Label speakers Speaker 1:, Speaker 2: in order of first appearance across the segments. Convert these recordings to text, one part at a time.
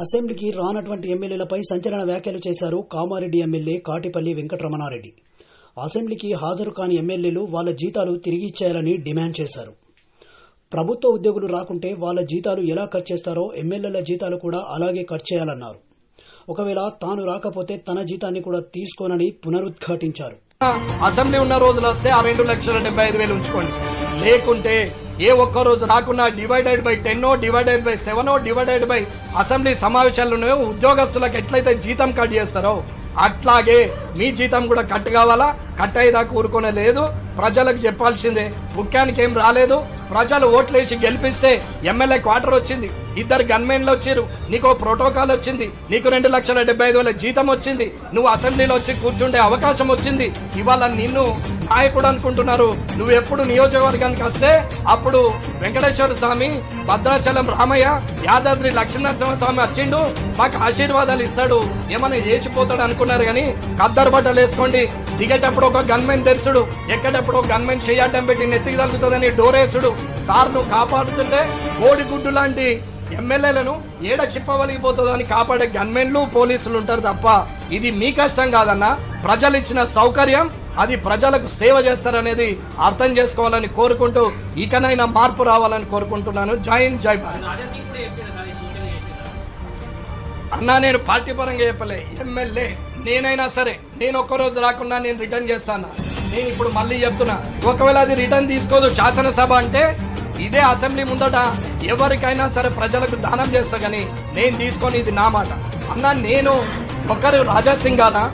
Speaker 1: అసెంబ్లీకి రానటువంటి ఎమ్మెల్యేలపై సంచలన వ్యాఖ్యలు చేశారు కామారెడ్డి ఎమ్మెల్యే కాటిపల్లి వెంకటరమణారెడ్డి. అసెంబ్లీకి హాజరు కాని ఎమ్మెల్యేలు వాళ్ళ జీతాలు తిరిగి ఇచ్చేయాలని డిమాండ్ చేశారు. ప్రభుత్వ ఉద్యోగులు రాకుంటే వాళ్ళ జీతాలు ఎలా ఖర్చు చేస్తారో ఎమ్మెల్యేల జీతాలు కూడా అలాగే కట్ చేయాలన్నారు. ఒకవేళ తాను రాకపోతే తన జీతాన్ని కూడా తీసుకోనని పునరుద్ఘాటించారు.
Speaker 2: అసెంబ్లీ ఉన్న రోజులు వస్తే ఆ రెండు లక్షల డెబ్బై ఐదు వేలు ఉంచుకోండి. లేకుంటే ఏ ఒక్క రోజు రాకున్నా divided by ten divided by seven divided by assembly సమావేశాలు ఉద్యోగస్తులకు ఎట్లయితే జీతం కట్ చేస్తారో అట్లాగే మీ జీతం కూడా కట్ కావాలా? కట్ అయ్యేదా ఊరుకునే లేదు ప్రజలకు చెప్పాల్సిందే ముఖ్యానికి ఏం రాలేదు. ప్రజలు ఓట్లేసి గెలిపిస్తే ఎమ్మెల్యే క్వార్టర్ వచ్చింది ఇద్దరు గన్మెన్లు వచ్చారు నీకు ప్రోటోకాల్ వచ్చింది నీకు రెండు లక్షల డెబ్బై ఐదు వేల జీతం వచ్చింది నువ్వు అసెంబ్లీలో వచ్చి కూర్చుండే అవకాశం వచ్చింది. ఇవాళ నిన్ను నాయకుడు అనుకుంటున్నారు. నువ్వు ఎప్పుడు నియోజకవర్గానికి వస్తే అప్పుడు వెంకటేశ్వర స్వామి భద్రాచలం రామయ్య యాదాద్రి లక్ష్మీనరసింహ స్వామి వచ్చిండు మాకు ఆశీర్వాదాలు ఇస్తాడు. ఏమైనా చేసిపోతాడు అనుకున్నారు కానీ కద్దరు బట్టలు వేసుకోండి. దిగేటప్పుడు ఒక గన్మెన్ తెరుచుడు ఎక్కేటప్పుడు ఒక గన్మెన్ చేయటం పెట్టి నెత్తికి తగ్గుతుందని డోరేసుడు సార్ నువ్వు కాపాడుతుంటే కోడి గుడ్డు లాంటి ఎమ్మెల్యేలను ఏడ చిప్పవలిగిపోతుందో అని కాపాడే గన్మెన్లు పోలీసులు ఉంటారు తప్ప. ఇది మీ కష్టం కాదన్నా. ప్రజలు ఇచ్చిన సౌకర్యం అది ప్రజలకు సేవ చేస్తారనేది అర్థం చేసుకోవాలని కోరుకుంటూ ఇకనైనా మార్పు రావాలని కోరుకుంటున్నాను. జై హింద్ జై భారత్. అన్నా నేను పార్టీ పరంగా చెప్పలే. ఎమ్మెల్యే నేనైనా సరే నేను ఒక్క రోజు రాకుండా నేను రిటర్న్ చేస్తాను? నేను ఇప్పుడు మళ్ళీ చెప్తున్నా ఒకవేళ అది రిటర్న్ తీసుకోదు శాసనసభ అంటే ఇదే అసెంబ్లీ ముందట ఎవరికైనా సరే ప్రజలకు దానం చేస్తా కానీ నేను తీసుకొని ఇది నా మాట. అన్న నేను ఒకరు రాజాసింగ్ గారా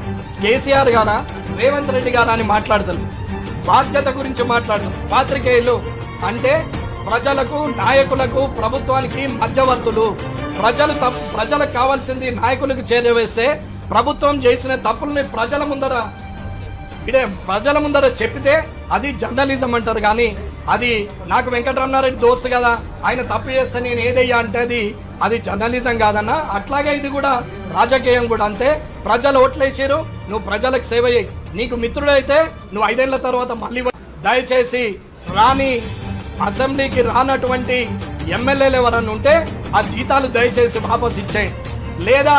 Speaker 2: కేసీఆర్ గారా రేవంత్ రెడ్డి గారు అని మాట్లాడతాను బాధ్యత గురించి మాట్లాడతాను పాత్రికేయులు అంటే ప్రజలకు నాయకులకు ప్రభుత్వానికి మధ్యవర్తులు. ప్రజలు తప్పు ప్రజలకు కావాల్సింది నాయకులకు చేరవేస్తే ప్రభుత్వం చేసిన తప్పుల్ని ప్రజల ముందర ఇడే ప్రజల ముందర చెప్పితే అది జర్నలిజం అంటారు కానీ అది నాకు వెంకటరమణారెడ్డి దోస్తు కదా ఆయన తప్పు చేస్తే నేను ఏదయ్యా అంటే అది అది జర్నలిజం కాదన్న. అట్లాగే ఇది కూడా రాజకీయం కూడా అంతే. ప్రజలు ఓట్లేసారు నువ్వు ప్రజలకు సేవ చేయి. నీకు మిత్రుడైతే నువ్వు ఐదేళ్ళ తర్వాత మళ్ళీ దయచేసి రాని అసెంబ్లీకి రానటువంటి ఎమ్మెల్యేలు ఎవరన్నా ఉంటే ఆ జీతాలు దయచేసి వాపస్ ఇచ్చేయండి లేదా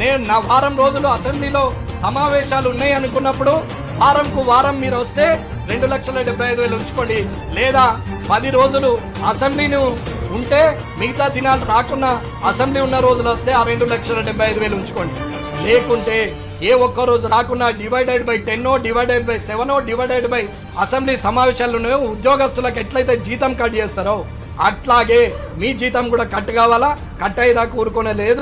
Speaker 2: నేను నా వారం రోజులు అసెంబ్లీలో సమావేశాలు ఉన్నాయి అనుకున్నప్పుడు వారంకు వారం మీరు వస్తే రెండు లక్షల డెబ్బై ఐదు వేలు ఉంచుకోండి. లేదా పది రోజులు అసెంబ్లీని ఉంటే మిగతా దినాలు రాకుండా అసెంబ్లీ ఉన్న రోజులు వస్తే ఆ రెండు లక్షల డెబ్బై ఐదు వేలు ఉంచుకోండి. లేకుంటే ఏ ఒక్క రోజు రాకుండా divided by ten divided by seven divided by assembly సమావేశాల్లోనే ఉద్యోగస్తులకు ఎట్లయితే జీతం కట్ చేస్తారో అట్లాగే మీ జీతం కూడా కట్ కావాలా? కట్ అయ్యేదాకా ఊరుకునే లేదు